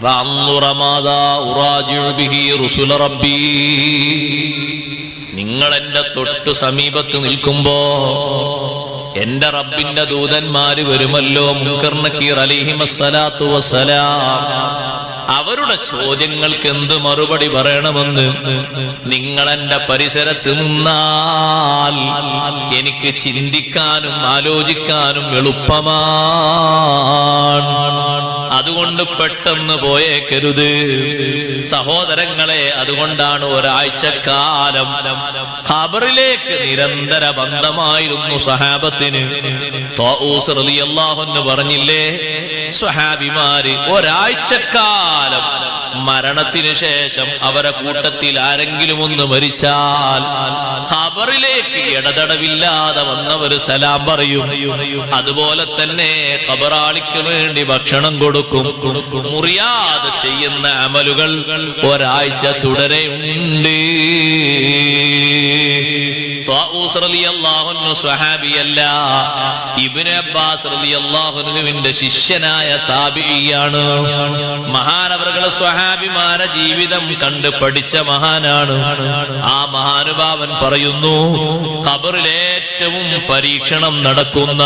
وأنظر ماذا أراجع به رسل ربي നിങ്ങൾ എന്റെ തൊട്ടു സമീപത്ത് നിൽക്കുമ്പോ എന്റെ റബ്ബിന്റെ ദൂതന്മാര് വരുമല്ലോ മുൻകർ നക്കീർ അലിഹിമസ്സലാത്തു വസ്സലാം അവരുടെ ചോദ്യങ്ങൾക്ക് എന്ത് മറുപടി പറയണമെന്ന് നിങ്ങൾ എന്റെ പരിസരത്ത് നിന്നാൽ എനിക്ക് ചിന്തിക്കാനും ആലോചിക്കാനും എളുപ്പമാണ് അതുകൊണ്ട് പെട്ടെന്ന് പോയേക്കരുത്. സഹോദരങ്ങളെ അതുകൊണ്ടാണ് ഒരാഴ്ചക്കാലം ഖബറിലേക്ക് നിരന്തര ബന്ധമായിരുന്നു സഹാബത്തിന്. പറഞ്ഞില്ലേ സ്വഹാബിമാര് ഒരാഴ്ചക്കാലം മരണത്തിന് ശേഷം അവരെ കൂട്ടത്തിൽ ആരെങ്കിലും ഒന്ന് മരിച്ചാൽ ഖബറിലേക്ക് ഇടതടവില്ലാതെ വന്നവർ സലാം പറയും. അതുപോലെ തന്നെ ഖബറാളിക്ക് വേണ്ടി ഭക്ഷണം കൊടുക്കും. മുറിയാതെ ചെയ്യുന്ന അമലുകൾ ഒരാഴ്ച തുടരെയുണ്ട് സ്വഹാബിയല്ല. ഇബ്നു അബ്ബാസ് ശിഷ്യനായ താബിയാണ് മഹാനവറുകളെ സ്വഹാബിമാരെ ജീവിതം കണ്ട് പഠിച്ച മഹാനാണ്. ആ മഹാനുഭാവൻ പറയുന്നു ഖബറിൽ ഏറ്റവും പരീക്ഷണം നടക്കുന്ന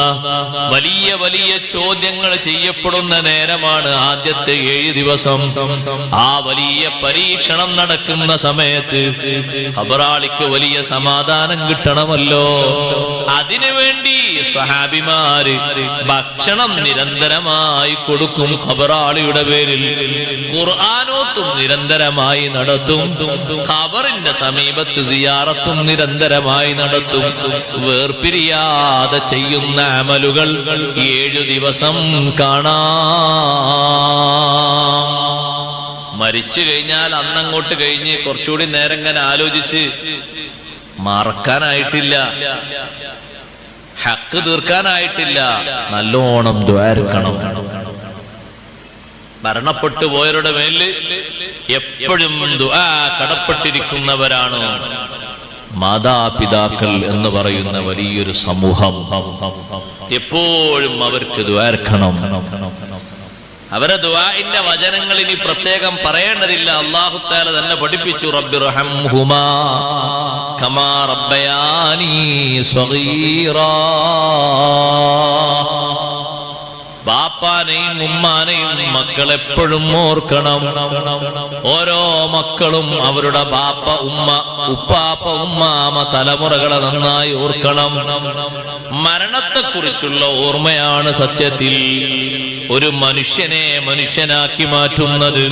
വലിയ വലിയ ചോദ്യങ്ങൾ ചെയ്യപ്പെടുന്ന നേരമാണ് ആദ്യത്തെ ഏഴ് ദിവസം. ആ വലിയ പരീക്ഷണം നടക്കുന്ന സമയത്ത് ഖബറാളിക്ക് വലിയ സമാധാനം കിട്ടണമല്ലോ അതിനുവേണ്ടി സഹാബിമാര് ഭക്ഷണം നിരന്തരമായി കൊടുക്കും ഖബറാളിയുടെ പേരിൽ. ഖുർആാനോത്തും നിരന്തരമായി നടത്തും. ഖബറിന്റെ സമീപത്ത് സിയാറത്തും നിരന്തരമായി നടത്തും. വേർപിരിയാതെ ചെയ്യുന്ന അമലുകൾ ഏഴു ദിവസം കാണാം. മരിച്ചു കഴിഞ്ഞാൽ അന്നങ്ങോട്ട് കഴിഞ്ഞ് കുറച്ചുകൂടി നേരം ഇങ്ങനെ ആലോചിച്ച് മറക്കാനായിട്ടില്ല. ഹക്ക് തീർക്കാനായിട്ടില്ല. നല്ലോണം ദ്വാരക്കണം മരണപ്പെട്ടു പോയവരുടെ മേൽ എപ്പോഴും കടപ്പെട്ടിരിക്കുന്നവരാണ് മാതാപിതാക്കൾ എന്ന് പറയുന്ന വലിയൊരു സമൂഹം. എപ്പോഴും അവർക്ക് ദ്വാരക്കണം അവരെ ദുആഇന്റെ വചനങ്ങൾ ഇനി പ്രത്യേകം പറയേണ്ടതില്ല. അല്ലാഹു തആല തന്നെ പഠിപ്പിച്ചു റബ്ബി റബ്ബയാനി സ്വഗീറാ. ബാപ്പാനെയും ഉമ്മാനെയും മക്കൾ എപ്പോഴും ഓർക്കണം. ഓരോ മക്കളും അവരുടെ ബാപ്പ ഉമ്മ ഉപ്പാപ്പ ഉമ്മാമ തലമുറകളെ നന്നായി ഓർക്കണം. മരണത്തെക്കുറിച്ചുള്ള ഓർമ്മയാണ് സത്യത്തിൽ ഒരു മനുഷ്യനെ മനുഷ്യനാക്കി മാറ്റുന്നത്.